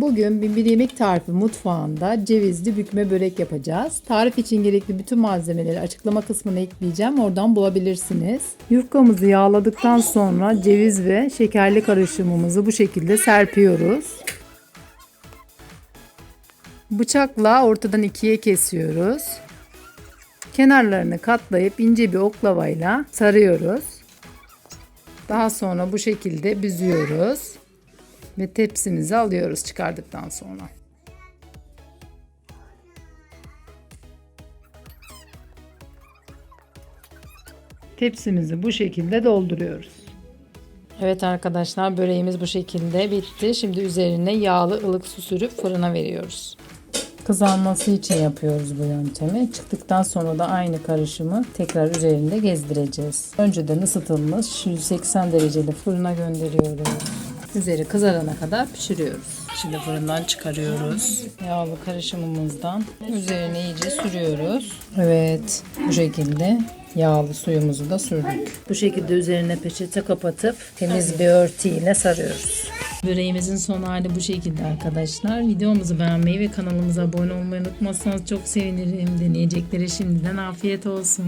Bugün bir yemek tarifi mutfağında cevizli bükme börek yapacağız. Tarif için gerekli bütün malzemeleri açıklama kısmına ekleyeceğim. Oradan bulabilirsiniz. Yufkamızı yağladıktan sonra ceviz ve şekerli karışımımızı bu şekilde serpiyoruz. Bıçakla ortadan ikiye kesiyoruz. Kenarlarını katlayıp ince bir oklavayla sarıyoruz. Daha sonra bu şekilde büzüyoruz ve tepsimizi alıyoruz çıkardıktan sonra. Tepsimizi bu şekilde dolduruyoruz. Evet arkadaşlar böreğimiz bu şekilde bitti. Şimdi üzerine yağlı ılık su sürüp fırına veriyoruz. Kızarması için yapıyoruz bu yöntemi. Çıktıktan sonra da aynı karışımı tekrar üzerinde gezdireceğiz. Önceden ısıtılmış 180 dereceli fırına gönderiyoruz. Üzeri kızarana kadar pişiriyoruz. Şimdi fırından çıkarıyoruz. Yağlı karışımımızdan üzerine iyice sürüyoruz. Evet bu şekilde yağlı suyumuzu da sürdük. Bu şekilde üzerine peçete kapatıp temiz bir örtüyle sarıyoruz. Böreğimizin son hali bu şekilde arkadaşlar. Videomuzu beğenmeyi ve kanalımıza abone olmayı unutmazsanız çok sevinirim. Deneyeceklere şimdiden afiyet olsun.